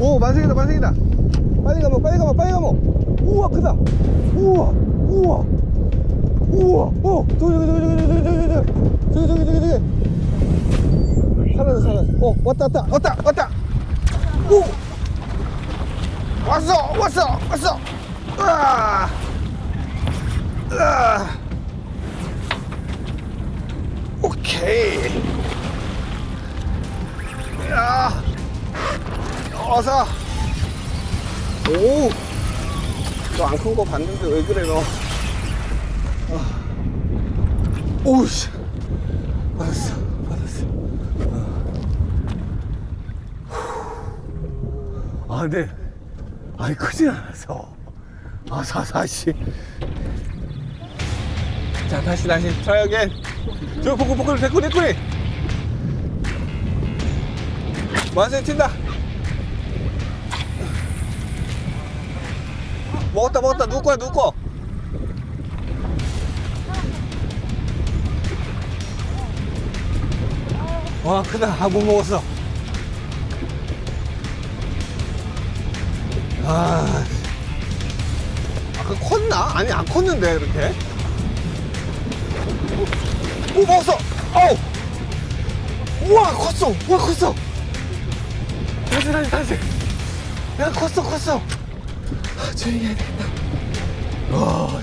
오 만생이다 만생이다 빨리 가면 빨리 가면 빨리 가면 우와 크다 우와 우와 우와 어 저기 저기 저기 저기 저기 저기 저기 저기 저기 저기 살았어 살았어 어 왔다 왔다 왔다 왔다 오 왔어 왔어 왔어 으아 으아 오케이 어서. 오 너 안 큰 거 봤는데 왜 그래 너 아. 오우씨. 받았어 받았어. 어. 아 근데 아니 크진 않았어 아 사사씨. 자 다시 다시. again 저 포크 포크 데코리 데코리 만세 튄다 먹었다 먹었다. 누구 거야 누구 거? 와 크다. 아 못 먹었어. 아. 아까 컸나? 아니 안 컸는데 이렇게. 오, 오 먹었어. 어우! 우와 컸어. 우와 컸어. 다시 다시 다시. 야 컸어 컸어. 아, 조용히 해야 되겠다 와